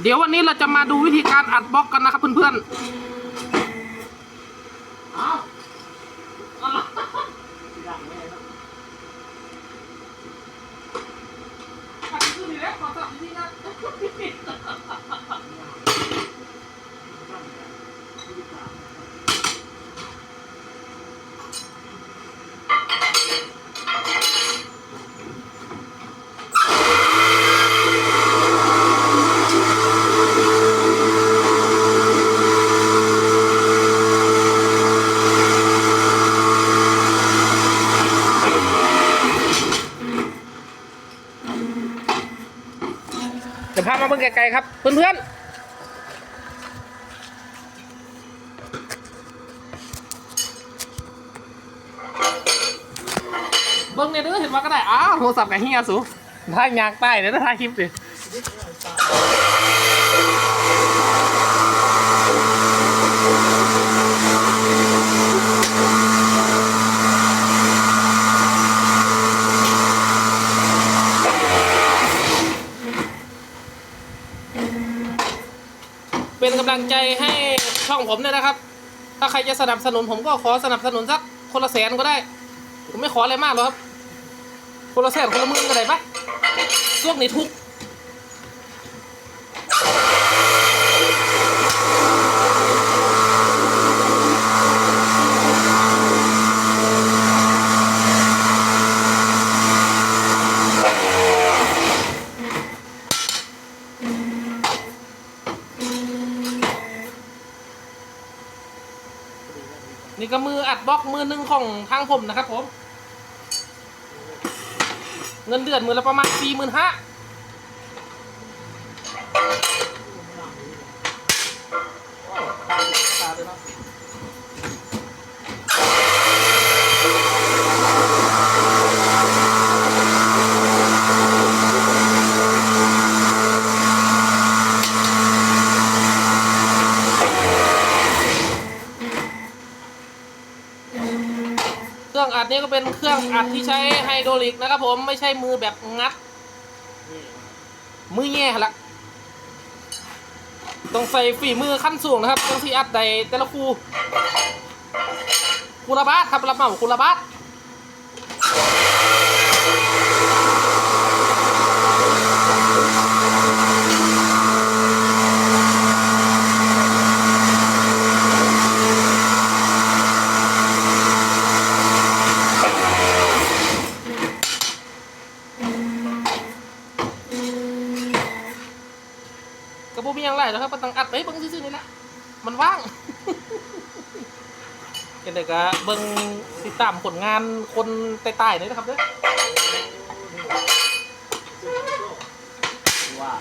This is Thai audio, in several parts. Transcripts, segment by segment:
เดี๋ยววันนี้เราจะมาดูวิธีการอัดบล็อกกันนะครับเพื่อนๆ เดี๋ยวพามาเบิ่งไกลๆครับ เพื่อนๆเบิ่งเนี่ยเด้อเห็นว่าก็ได้ อ้าวโทรศัพท์กับเฮียสูถ่ายยางใต้เดี๋ยวถ่ายคลิปดิ เป็นกำลังใจให้ช่องผมด้วยนะครับ ถ้าใครจะสนับสนุนผมก็ขอสนับสนุนสักคนละแสนก็ได้ ผมไม่ขออะไรมากหรอกครับ คนละแสนคนละหมื่นก็ได้ปะช่วงนี้ทุก นี่ก็มืออัดบล็อกมือหนึ่งของทางผมนะครับผม เงินเดือนมือละประมาณสี่หมื่นห้า เครื่องอัดนี้ก็เป็นเครื่องอัดที่ใช้ไฮโดรลิกนะครับผมไม่ใช่มือแบบงัด มือแย่ละต้องใส่ฝีมือขั้นสูงนะครับต้องที่อัดใดแต่ละคูคูระบาดครับรับเหมาคูระบาด มีอย่างไรนะครับมันต้องอัดไปเบิ้งซื่อๆนี่นะมันว่างเห็นเด็กอะเบิ้งติดตามผลงานคนใต้ๆนี่นะครับเด้อว่า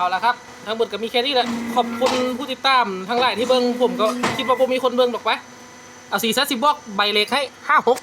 เอาละครับ ทั้งหมดก็มีแค่นี้แหละ ขอบคุณผู้ติดตามทั้งหลายที่เบิ้งผมก็คิดว่าผมมีคนเบิ้งหรอกปะเอาสี่สิบบอกใบเล็กให้ห้าหก